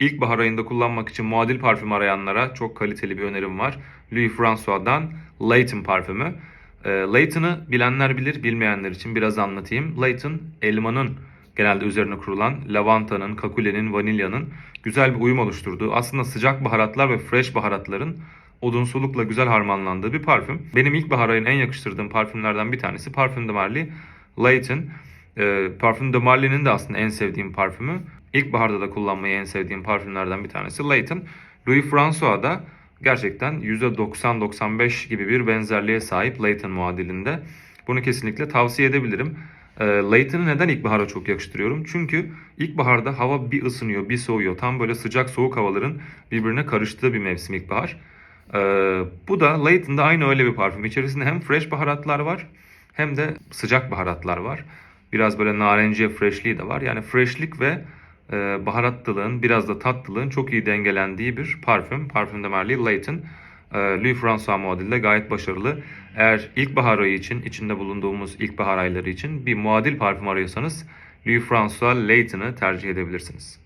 İlkbahar ayında kullanmak için muadil parfüm arayanlara çok kaliteli bir önerim var. Louis François'dan Layton parfümü. E, Layton'ı bilenler bilir, bilmeyenler için biraz anlatayım. Layton elmanın genelde üzerine kurulan lavantanın, kakulenin, vanilyanın güzel bir uyum oluşturduğu aslında sıcak baharatlar ve fresh baharatların odunsulukla güzel harmanlandığı bir parfüm. Benim ilkbahar ayın en yakıştırdığım parfümlerden bir tanesi Parfüm de Marly. E, Parfüm de Marly'nin de aslında en sevdiğim parfümü. İlkbaharda da kullanmayı en sevdiğim parfümlerden bir tanesi Layton. Louis François da gerçekten %90-95 gibi bir benzerliğe sahip Layton muadilinde. Bunu kesinlikle tavsiye edebilirim. E, Layton'ı neden ilkbahara çok yakıştırıyorum? Çünkü ilkbaharda hava bir ısınıyor, bir soğuyor. Tam böyle sıcak soğuk havaların birbirine karıştığı bir mevsim ilkbahar. E, bu da Layton'da aynı öyle bir parfüm. İçerisinde hem fresh baharatlar var hem de sıcak baharatlar var. Biraz böyle narenciye freshliği de var. Yani freshlik ve e, baharatlılığın biraz da tatlılığın çok iyi dengelendiği bir parfüm. Parfüm de Marly Layton. E, Louis François muadilde gayet başarılı. Eğer ilkbahar ayı için, içinde bulunduğumuz ilkbahar ayları için bir muadil parfüm arıyorsanız Louis François Layton'ı tercih edebilirsiniz.